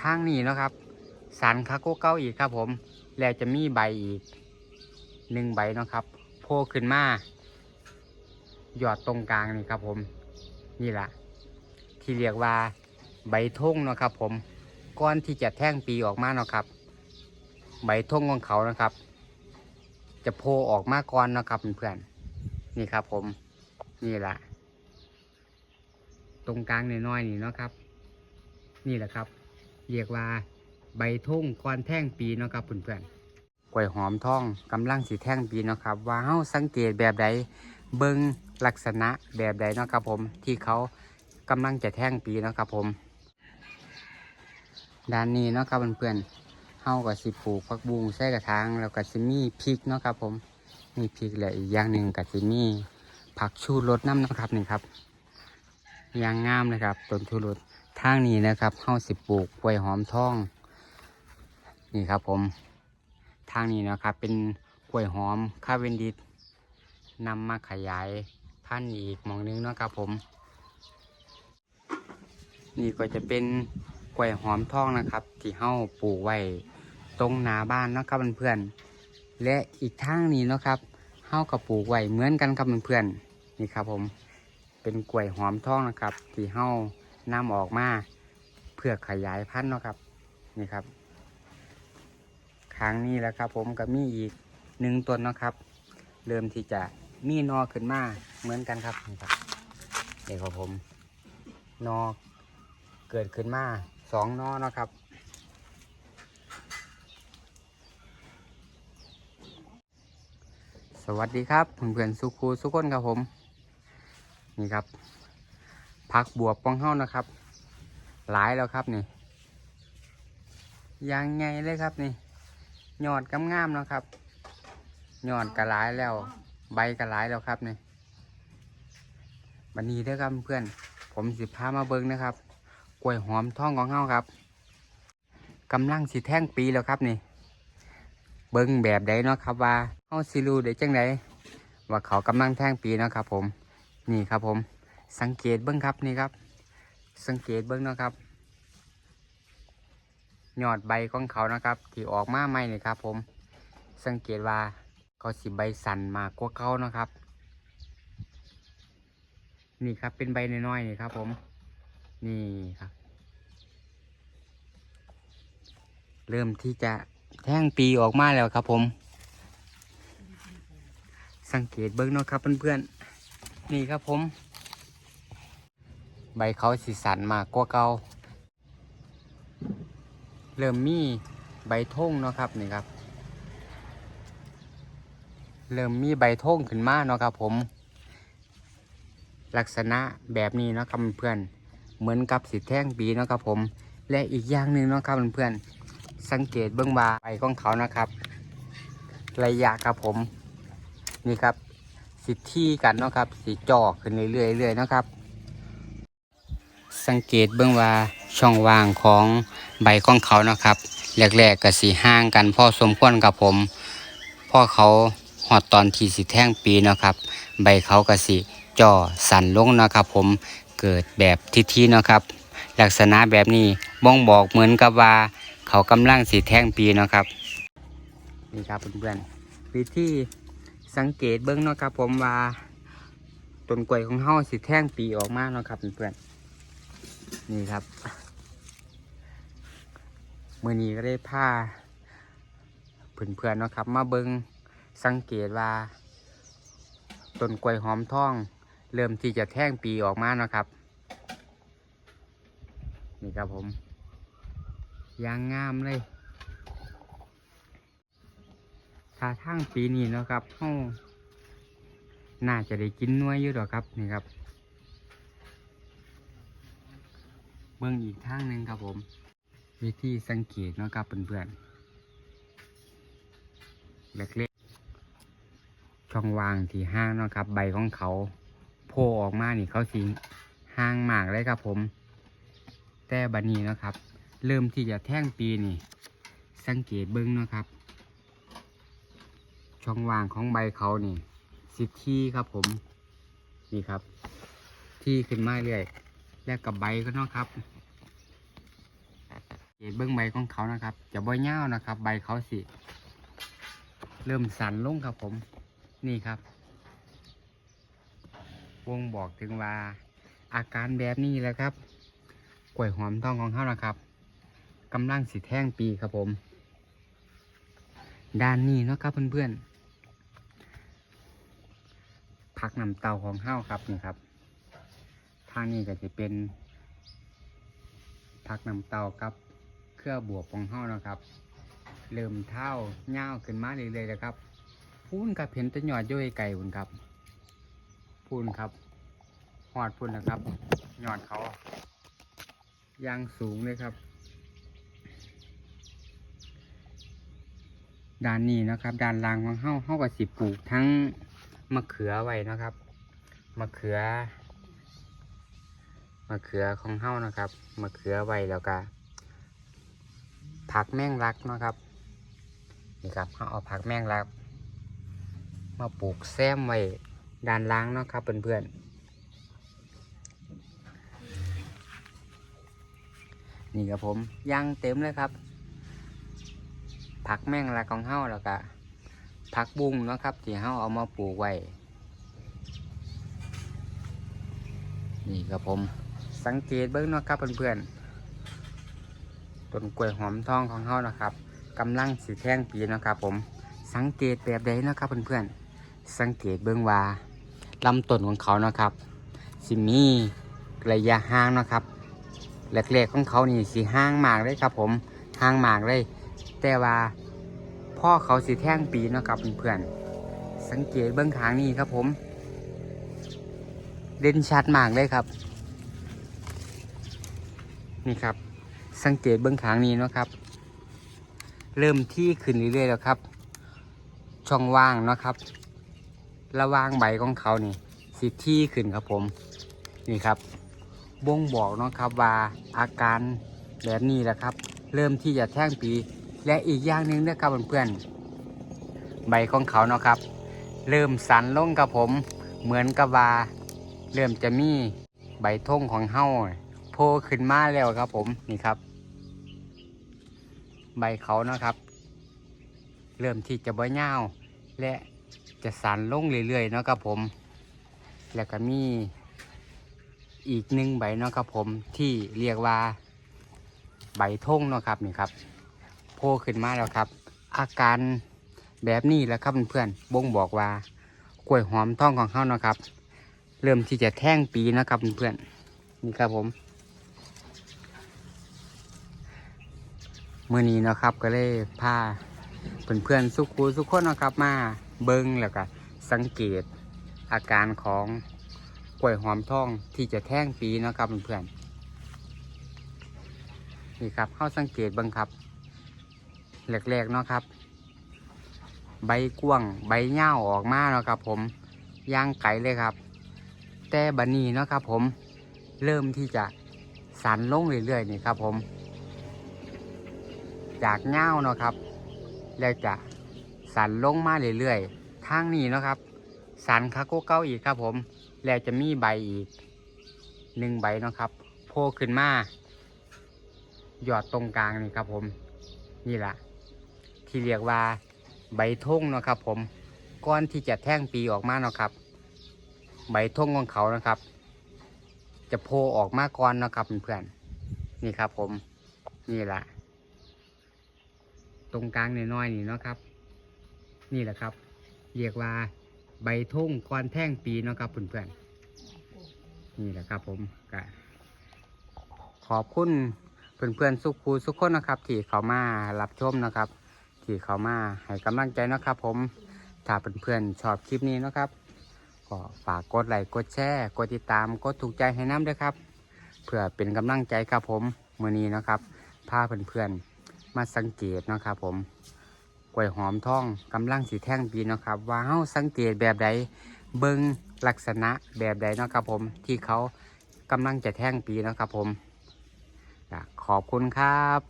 ทางนี้นะครับ สันคาโกเก้าอีกครับ ผม แล้วจะมีใบอีกหนึ่งใบนะครับโผล่ขึ้นมาหยอดตรงกลางนี่ครับ ผมนี่แหละที่เรียกว่าใบทงนะครับ ผมก้อนที่จะแท่งปีออกมาเนาะครับ ใบทงของเขานะครับ จะโผล่ออกมาก่อนนะครับเพื่อนๆนี่ครับ ผมนี่แหละตรงกลางน้อยๆนี่เนาะครับ นี่แหละครับ เรียกว่า ใบทุ่งก้อนแท่งปีเนาะครับเพื่อนๆกล้วยหอมทองกำลังสีแท่งปีเนาะครับว่าเฮาสังเกตแบบใดเบิ่งลักษณะแบบใดเนาะครับผมที่เขากำลังจะแท่งปีเนาะครับผมด้านนี้เนาะครับเพื่อนๆเฮาก็สิปลูกผักบุ้งใส่กระถางแล้วก็สิมีพริกเนาะครับผมมีพริกและอีกอย่างหนึ่งก็สิมีผักชูรสน้ำนะครับนี่ครับยางงามเลยครับต้นทุรุด ทางนี้นะครับเฮาสิปลูกกล้วยหอมทอง นี่ครับผม ทางนี้นะครับเป็นกล้วยหอมคาเวนดิสนำมาขยายพันธุ์อีกหมองนึงนะครับผม นี่ก็จะเป็นกล้วยหอมทองนะครับ ที่เฮาปลูกไว้ตรงหน้าบ้านนะครับเพื่อนๆและอีกทางนี้นะครับเฮาก็ปลูกไว้เหมือนกันครับเพื่อนๆนี่ครับผม เป็นกล้วยหอมทองนะครับ ที่เฮา นำออกมาเพื่อขยายพันธุ์เนาะครับนี่ครับครั้งนี้แหล้วครับ ผมก็มีอีกหนึ่งต้นเนาะครับ เริ่มที่จะมีนอขึ้นมาเหมือนกันครับนี่ครับนี่ครับผมนอเกิดขึ้นมาสองนอเนาะครับสวัสดีครับเพื่อนๆสุขูสุกคนครับผม นี่ครับ ผักบวบปองเฮ้านะครับ หลายแล้วครับนี่ยังไงเลยครับนี่ยอดกำงามนะครับยอดกระหลายแล้ว ใบกระหลายแล้วครับนี่บันนี้เด้อครับเพื่อน ผมสิพามาเบิ้งนะครับกล้วยหอมทองของเฮาครับกำลังสิแท่งปีแล้วครับนี่ เบิ้งแบบใดเนาะครับว่าเฮาสิรูได้จังไดว่าเขากำลังแท่งปีเนาะครับผมนี่ครับผม สังเกตเบิ้งครับนี่ครับ สังเกตเบิ้งนะครับยอดใบของเขานะครับ ที่ออกมาใหม่นี่ครับ ผม สังเกตว่าเขาสิใบสันมากกว่าเก่านะครับ นี่ครับเป็นใบน้อยๆนี่ครับ ผม นี่ครับ เริ่มที่จะแท่งปีออกมาแล้วครับ ผม สังเกตเบิ้งนะครับเพื่อนๆนี่ครับผม ใบเขาสีสันมากกว่าเก่าเริ่มมีใบท่งเนาะครับนี่ครับ เริ่มมีใบท่งขึ้นมาเนาะครับผม ลักษณะแบบนี้เนาะครับเพื่อนเหมือนกับสีแท่งปีเนาะครับผม และอีกอย่างหนึ่งเนาะครับเพื่อนสังเกตเบื้องบาใบของเขานะครับ ระยะครับผม นี่ครับสิที่กันเนาะครับสีจอกขึ้นเรื่อยๆเรื่อยๆเนาะครับ สังเกตเบื้องว่าช่องว่างของใบของเขานะครับแรกๆก็สีห่างกันพ่อสมควรกับผมพ่อเขาหอดตอนที่สีแท่งปีนะครับ ใบเขาก็สีจ่อสั่นลงนะครับ ผมเกิดแบบทิๆเนะครับ ลักษณะแบบนี้บ่งบอกเหมือนกับว่าเขากำลังสีแท่งปีนะครับนี่ครับเพื่อนๆวิธีสังเกตเบิ้องนะครับ ผมว่าต้นกล้วยของเฮาสิแท่งปีออกมาเนาะครับเพื่อนๆ นี่ครับมื่อนี้ก็ได้พาเพื่อนๆนะครับ มาเบิงสังเกตว่าต้นกล้วยหอมทอง เริ่มที่จะแท่งปีออกมานะครับ นี่ครับผมยางงามเลยถ้าทางปีนี้นะครับเฮาน่าจะได้กินน้วยอยู่ดอกครับนี่ครับ เบื้องอีกทางหนึ่งครับผม วิธีสังเกตเนาะครับเพื่อนๆเล็กๆช่องว่างที่ห้างเนาะครับ ใบของเขาโผล่ออกมานี่เขาสีห้างมากเลยครับผม แต่บัดนี้เนาะครับ เริ่มที่จะแท่งปีนี่ สังเกตเบิ้งเนาะครับ ช่องว่างของใบเขานี่สิที่ครับผม นี่ครับ ที่ขึ้นมาเรื่อย แล้วกับใบก็นะครับเกตเบื้องใบของเขานะครับ จะใบเง่านะครับ ใบเขาสิ เริ่มสั่นลงครับผม นี่ครับ วงบอกถึงว่า อาการแบบนี้แหละครับกล้วยหอมทองของเขานะครับกำลังสิแท่งปีครับผม ด้านนี้นะครับเพื่อนๆพักนำเตาของเฮ้าครับนี่ครับ ทางนี้ก็จะเป็นพักน้ำเตาครับ เครือบวกของเฮ้านะครับ เริ่มเท่าเง่าวขึ้นมาเรื่อยๆแล้วครับ พูนกับเห็นแตะหยอดโย้ยไก่พุ่นครับ พูนครับหอดพูนนะครับหยอดเขายางสูงเลยครับ ด้านนี้นะครับ ด้านล่างของเฮ้าเฮ้ากับสิบปลูกทั้งมะเขือไว้นะครับ มะเขือ มะเขือของเฮ้านะครับมะเขือไว้แล้วก็ผักแมงลักนะครับนี่ครับเขาเอาผักแมงลัก มาปลูกแซมไว้ด้านล่างนะครับเพื่อนๆนี่ครับผมย่างเต็มเลยครับ ผักแมงลักของเฮาแล้วก็ผักบุ้งนะครับที่เฮาเอามาปลูกไว้นี่ครับผม สังเกตเบิ้งเนาะครับเพื่อนๆต้นกล้วยหอมทองของเฮานะครับกำลังสีแท่งปีนะครับผมสังเกตแบบใดนะครับเพื่อนๆสังเกตเบื้องว่าลำต้นของเขานะครับสิมีระยะห่างนะครับแรกๆของเขานี่สีห่างมากเลยครับ ผมห่างมากเลย แต่ว่าพ่อเขาสีแท่งปีนะครับเพื่อนๆสังเกตเบื้องขางนี่ครับผม เด่นชัดมากเลยครับ นี่ครับ สังเกตเบื้องขางนี้นะครับ เริ่มที่ขึ้นเรื่อยๆแล้วครับ ช่องว่างนะครับ ระหว่างใบของเขานี่ สิที่ขึ้นครับผม นี่ครับ บ่งบอกนะครับว่าอาการแบบนี้แหละครับ เริ่มที่จะแท่งปี และอีกอย่างหนึ่งนะครับเพื่อนๆใบของเขาเนาะครับ เริ่มสันลงครับผม เหมือนกับว่าเริ่มจะมีใบท่งของเฮ้า โผล่ขึ้นมาแล้วครับ ผมนี่ครับ ใบเขาเนาะครับ เริ่มที่จะใบ่เงาและจะสันลงเรื่อยๆเนาะครับผม แล้วก็มีอีกหนึ่งใบเนาะครับผมที่เรียกว่าใบทงเนาะครับนี่ครับโผล่ขึ้นมาแล้วครับ อาการแบบนี้แหละครับเพื่อนๆบ่งบอกว่ากล้วยหอมทองของเขาเนาะครับ เริ่มที่จะแท่งปีนะครับเพื่อนๆนี่ครับผม มื่อนี้นะครับก็เลยพาเพื่อนๆสุขูสุขคนนะครับมาเบิ้งแล้วก็สังเกตอาการของกล้วยหอมทองที่จะแท่งปีนะครับเพื่อนๆนี่ครับเข้าสังเกตบังครับแรกๆเนาะครับ ใบกว้างใบเง่าออกมาเนาะครับ ผมย่างไก่เลยครับ แต่บันนี้เนาะครับ ผมเริ่มที่จะสันลงเรื่อยๆนี่ครับ ผม จากเง่าเนาะครับ แล้วจะสันลงมาเรื่อยๆทางนี้เนาะครับ สันคาโกเก้าอีกครับผม แล้วจะมีใบอีกหนึ่งใบเนาะครับโผล่ขึ้นมาหยอดตรงกลางนี่ครับผม นี่แหละที่เรียกว่าใบทงเนาะครับ ผมก้อนที่จะแท่งปีออกมาเนาะครับ ใบทงของเขานะครับ จะโผล่ออกมาก่อนนะครับเพื่อนๆนี่ครับผมนี่แหละ ตรงกลางน้อยๆนี่เนาะครับ นี่แหละครับ เรียกว่าใบทุ่งก้อนแท่งปีเนาะครับเพื่อนๆนี่แหละครับ ผมก็ขอบคุณเพื่อนๆสุขูสุขคนนะครับ ที่เขามารับชมนะครับ ที่เขามาให้กำลังใจนะครับ ผมถ้าเพื่อนๆชอบคลิปนี้นะครับก็ฝากกดไลค์กดแชร์กดติดตามกดถูกใจให้น้ำด้วยครับ เพื่อเป็นกำลังใจครับผมมือนี้นะครับพาเพื่อนๆ มาสังเกตเนาะครับผมกล้วยหอมทองกำลังสีแท่งปีเนาะครับ ว่าเฮาสังเกตแบบใดเบิ้งลักษณะแบบใดเนาะครับผมที่เขากำลังจะแท่งปีเนาะครับผมขอบคุณครับ